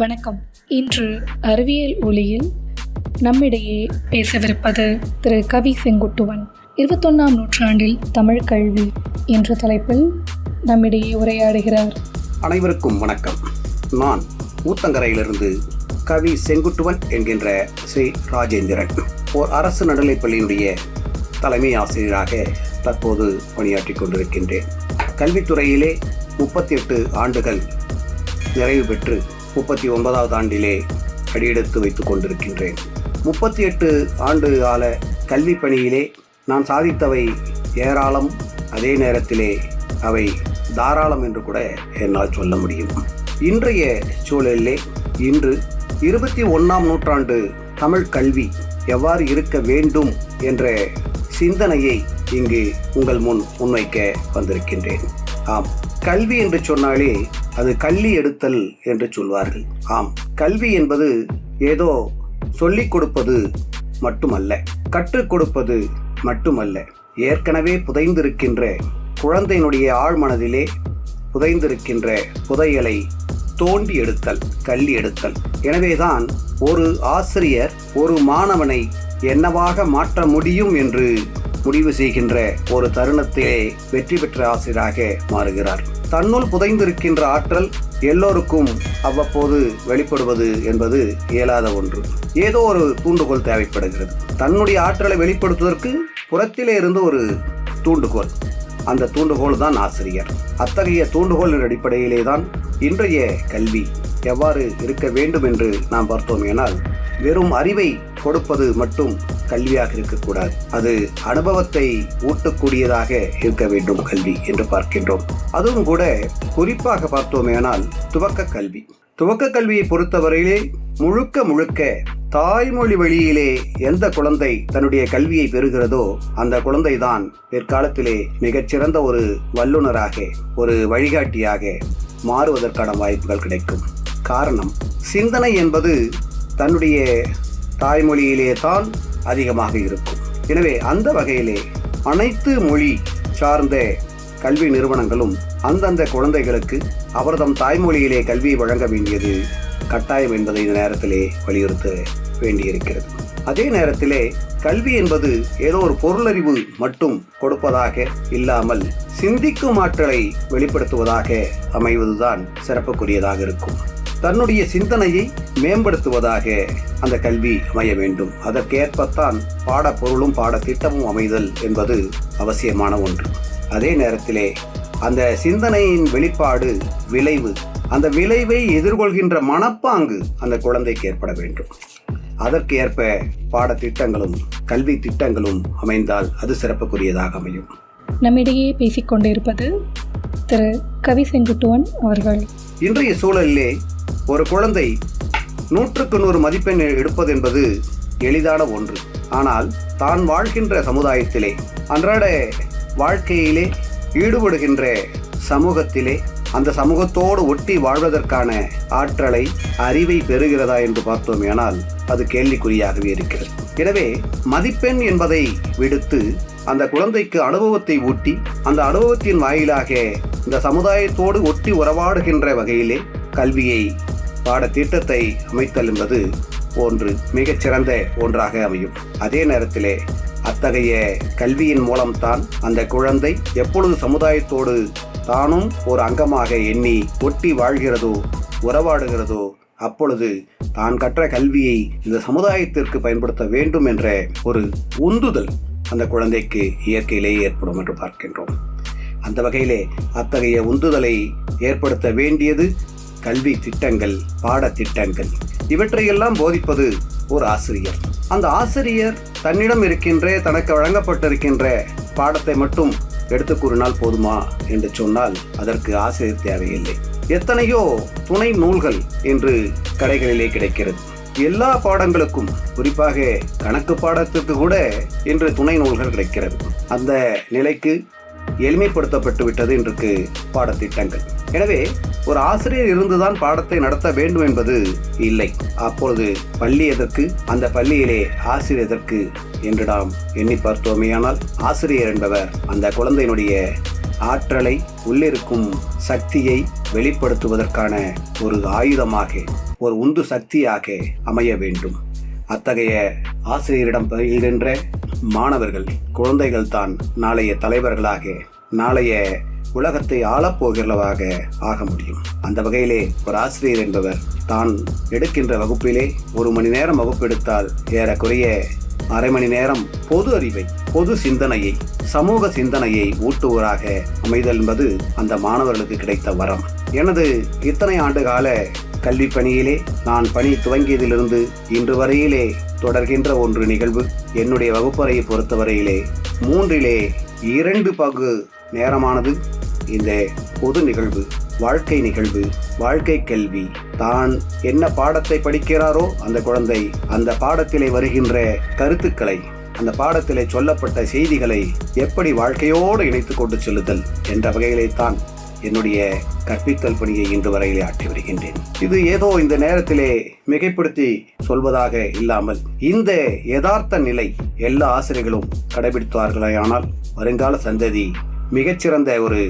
வணக்கம். இன்று அறிவியல் ஒளியில் நம்மிடையே பேசவிருப்பது திரு. கவி செங்குட்டுவன். இருபத்தொன்னாம் நூற்றாண்டில் தமிழ் கல்வி என்ற தலைப்பில் நம்மிடையே உரையாடுகிறார். அனைவருக்கும் வணக்கம். நான் ஊத்தங்கரையிலிருந்து கவி செங்குட்டுவன் என்கின்ற ஸ்ரீ ராஜேந்திரன். ஓர் அரசு நடுநிலைப்பள்ளியினுடைய தலைமை ஆசிரியராக தற்போது பணியாற்றிக் கொண்டிருக்கின்றேன். கல்வித்துறையிலே முப்பத்தி எட்டு ஆண்டுகள் நிறைவு பெற்று முப்பத்தி ஒன்பதாவது ஆண்டிலே அடியெடுத்து வைத்து கொண்டிருக்கின்றேன். முப்பத்தி எட்டு ஆண்டு கால கல்வி பணியிலே நான் சாதித்தவை ஏராளம் அதே நேரத்திலே அவை தாராளம் என்று கூட என்னால் சொல்ல முடியும். இன்றைய சூழலிலே இன்று இருபத்தி ஒன்றாம் நூற்றாண்டு தமிழ் கல்வி எவ்வாறு இருக்க வேண்டும் என்ற சிந்தனையை இங்கு உங்கள் முன் முன்வைக்க வந்திருக்கின்றேன். ஆம் கல்வி என்று சொன்னாலே அது கல்வி எடுத்தல் என்று சொல்வார்கள். ஆம் கல்வி என்பது ஏதோ சொல்லிக் கொடுப்பது மட்டுமல்ல கற்றுக் கொடுப்பது மட்டுமல்ல. ஏற்கனவே புதைந்திருக்கின்ற குழந்தையினுடைய ஆழ்மனதிலே புதைந்திருக்கின்ற புதையலை தோண்டி எடுத்தல் கல்வி எடுத்தல். எனவேதான் ஒரு ஆசிரியர் ஒரு மாணவனை என்னவாக மாற்ற முடியும் என்று முடிவு செய்கின்ற ஒரு தருணத்திலே வெற்றி பெற்ற ஆசிரியராக மாறுகிறார். தன்னுள் புதைந்திருக்கின்ற ஆற்றல் எல்லோருக்கும் அவ்வப்போது வெளிப்படுவது என்பது இயலாத ஒன்று. ஏதோ ஒரு தூண்டுகோல் தேவைப்படுகிறது. தன்னுடைய ஆற்றலை வெளிப்படுத்துவதற்கு புறத்திலே இருந்து ஒரு தூண்டுகோல். அந்த தூண்டுகோல் தான் ஆசிரியர். அத்தகைய தூண்டுகோலின் அடிப்படையிலே தான் இன்றைய கல்வி எவ்வாறு இருக்க வேண்டும் என்று நாம் பார்த்தோமேனால் வெறும் அறிவை கொடுப்பது மட்டும் கல்வியாக இருக்கக்கூடாது. அது அனுபவத்தை ஊட்டக்கூடியதாக இருக்க வேண்டும் கல்வி என்று பார்க்கின்றோம். அதுவும் கூட குறிப்பாக பார்த்தோமேனால் துவக்க கல்வி. துவக்க கல்வியை பொறுத்தவரையிலே முழுக்க முழுக்க தாய்மொழி வழியிலே எந்த குழந்தை தன்னுடைய கல்வியை பெறுகிறதோ அந்த குழந்தை தான் பிற்காலத்திலே மிகச்சிறந்த ஒரு வல்லுநராக ஒரு வழிகாட்டியாக மாறுவதற்கான வாய்ப்புகள் கிடைக்கும். காரணம் சிந்தனை என்பது தன்னுடைய தாய்மொழியிலே தான் அதிகமாக இருக்கும். எனவே அந்த வகையிலே அனைத்து மொழி சார்ந்த கல்வி நிறுவனங்களும் அந்தந்த குழந்தைகளுக்கு அவர்தம் தாய்மொழியிலே கல்வியை வழங்க வேண்டியது கட்டாயம் என்பதை இந்த நேரத்திலே வலியுறுத்த வேண்டியிருக்கிறது. அதே நேரத்திலே கல்வி என்பது ஏதோ ஒரு பொருளறிவு மட்டும் கொடுப்பதாக இல்லாமல் சிந்திக்கும் ஆற்றலை வெளிப்படுத்துவதாக அமைவதுதான் சிறப்புக்குரியதாக இருக்கும். தன்னுடைய சிந்தனையை மேம்படுத்துவதாக அந்த கல்வி அமைய வேண்டும். அதற்கேற்பத்தான் பாடப்பொருளும் பாடத்திட்டமும் அமைதல் என்பது அவசியமான ஒன்று. அதே நேரத்திலே அந்த சிந்தனையின் வெளிப்பாடு விளைவு. அந்த விளைவை எதிர்கொள்கின்ற மனப்பாங்கு அந்த குழந்தைக்கு ஏற்பட வேண்டும். அதற்கு ஏற்ப பாடத்திட்டங்களும் கல்வி திட்டங்களும் அமைந்தால் அது சிறப்புக்குரியதாக அமையும். நம்மிடையே பேசிக்கொண்டிருப்பது திரு. கவி செங்குட்டுவன் அவர்கள். இன்றைய சூழலிலே ஒரு குழந்தை நூற்றுக்கு நூறு மதிப்பெண் எடுப்பது என்பது எளிதான ஒன்று. ஆனால் தான் வாழ்கின்ற சமுதாயத்திலே அன்றாட வாழ்க்கையிலே ஈடுபடுகின்ற சமூகத்திலே அந்த சமூகத்தோடு ஒட்டி வாழ்வதற்கான ஆற்றலை அறிவை பெறுகிறதா என்று பார்த்தோமேனால் அது கேள்விக்குறியாகவே இருக்கிறது. எனவே மதிப்பெண் என்பதை விடுத்து அந்த குழந்தைக்கு அனுபவத்தை ஊட்டி அந்த அனுபவத்தின் வாயிலாக இந்த சமுதாயத்தோடு ஒட்டி உறவாடுகின்ற வகையிலே கல்வியை பாடத்திட்டத்தை அமைத்தல் என்பது ஒன்று மிகச்சிறந்த ஒன்றாக அமையும். அதே நேரத்திலே அத்தகைய கல்வியின் மூலம்தான் அந்த குழந்தை எப்பொழுது சமுதாயத்தோடு தானும் ஒரு அங்கமாக எண்ணி ஒட்டி வாழ்கிறதோ உறவாடுகிறதோ அப்பொழுது தான் கற்ற கல்வியை இந்த சமுதாயத்திற்கு பயன்படுத்த வேண்டும் என்ற ஒரு உந்துதல் அந்த குழந்தைக்கு இயற்கையிலேயே ஏற்படும் என்று பார்க்கின்றோம். அந்த வகையிலே அத்தகைய உந்துதலை ஏற்படுத்த வேண்டியது கல்வி திட்டங்கள் பாடத்திட்டங்கள் இவற்றையெல்லாம் போதிப்பது ஒரு ஆசிரியர். அந்த ஆசிரியர் தன்னிடம் இருக்கின்ற தனக்கு வழங்கப்பட்டிருக்கின்ற பாடத்தை மட்டும் எடுத்து கூறினால் போதுமா என்று சொன்னால் அதற்கு ஆசிரியர் தேவையில்லை. எத்தனையோ துணை நூல்கள் என்று கடைகளிலே கிடைக்கிறது. எல்லா பாடங்களுக்கும் குறிப்பாக கணக்கு பாடத்திற்கு கூட இன்று துணை நூல்கள் கிடைக்கிறது. அந்த நிலைக்கு எளிமைப்படுத்தப்பட்டு விட்டது இன்றைக்கு பாடத்திட்டங்கள். எனவே ஒரு ஆசிரியர் இருந்துதான் பாடத்தை நடத்த வேண்டும் என்பது இல்லை. அப்பொழுது பள்ளி எதற்கு? அந்த பள்ளியிலே ஆசிரியர் எதற்கு? என்று நாம் எண்ணி பார்த்தோமேயானால் ஆசிரியர் என்பவர் அந்த குழந்தையினுடைய ஆற்றலை உள்ளிருக்கும் சக்தியை வெளிப்படுத்துவதற்கான ஒரு ஆயுதமாக ஒரு உந்து சக்தியாக அமைய வேண்டும். அத்தகைய ஆசிரியரிடம் பயில்கின்ற மாணவர்கள் குழந்தைகள் தான் நாளைய தலைவர்களாக நாளைய உலகத்தை ஆளப்போகிறவராக ஆக முடியும். அந்த வகையிலே ஒரு ஆசிரியர் என்பவர் தான் எடுக்கின்ற வகுப்பிலே ஒரு மணி நேரம் வகுப்பு எடுத்தால் ஏறக்குறைய அரை மணி நேரம் பொது அறிவை பொது சிந்தனையை சமூக சிந்தனையை ஊட்டுவராக அமைதல் என்பது அந்த மாணவர்களுக்கு கிடைத்த வரம். எனது இத்தனை ஆண்டு கால கல்வி பணியிலே நான் பணி துவங்கியதிலிருந்து இன்று வரையிலே தொடர்கின்ற ஒன்று நிகழ்வு. என்னுடைய வகுப்பறையை பொறுத்தவரையிலே மூன்றிலே இரண்டு பங்கு நேரமானது. இந்த பொது நிகழ்வு வாழ்க்கை நிகழ்வு வாழ்க்கை கல்வி. தான் என்ன பாடத்தை படிக்கிறாரோ அந்த குழந்தை அந்த பாடத்திலே வருகின்ற கருத்துக்களை அந்த பாடத்திலே சொல்லப்பட்ட செய்திகளை எப்படி வாழ்க்கையோடு இணைத்து கொண்டு செல்லுதல் என்ற வகையிலே தான் என்னுடைய கற்பித்தல் பணியை இன்று வரையிலே ஆற்றி வருகின்றேன். இது ஏதோ இந்த நேரத்திலே மிகைப்படுத்தி சொல்வதாக இல்லாமல் இந்த யதார்த்த நிலை எல்லா ஆசிரியர்களும் கடைபிடித்தார்களேயானால் வருங்கால சந்ததி மிகச்சிறந்த ஒரு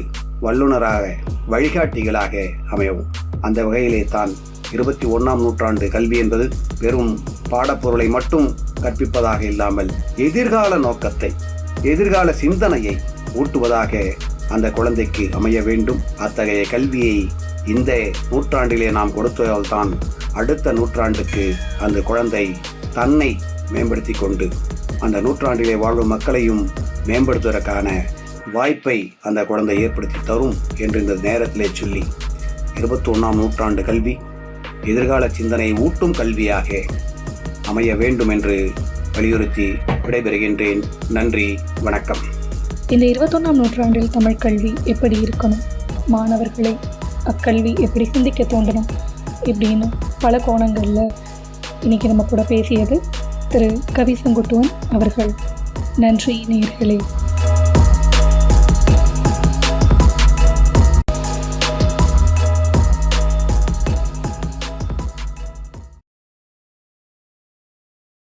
வல்லுநராக வழிகாட்டிகளாக அமையவும். அந்த வகையிலே தான் இருபத்தி ஒன்றாம் நூற்றாண்டு கல்வி என்பது வெறும் பாடப்பொருளை மட்டும் கற்பிப்பதாக இல்லாமல் எதிர்கால நோக்கத்தை எதிர்கால சிந்தனையை ஊட்டுவதாக அந்த குழந்தைக்கு அமைய வேண்டும். அத்தகைய கல்வியை இந்த நூற்றாண்டிலே நாம் கொடுத்ததால்தான் அடுத்த நூற்றாண்டுக்கு அந்த குழந்தை தன்னை மேம்படுத்தி கொண்டு அந்த நூற்றாண்டிலே வாழும் மக்களையும் மேம்படுத்துவதற்கான வாய்ப்பை அந்த குழந்தை ஏற்படுத்தி தரும் என்று இந்த நேரத்திலே சொல்லி இருபத்தொன்னாம் நூற்றாண்டு கல்வி எதிர்கால சிந்தனை ஊட்டும் கல்வியாக அமைய வேண்டும் என்று வலியுறுத்தி விடைபெறுகின்றேன். நன்றி வணக்கம். இந்த இருபத்தொன்னாம் நூற்றாண்டில் தமிழ் கல்வி எப்படி இருக்கணும்? மாணவர்களை அக்கல்வி எப்படி சிந்திக்க தோன்றணும்? இப்படின்னு பல கோணங்களில் இன்றைக்கி நம்ம கூட பேசியது திரு. கவி செங்குட்டுவன் அவர்கள். நன்றி நேர்களே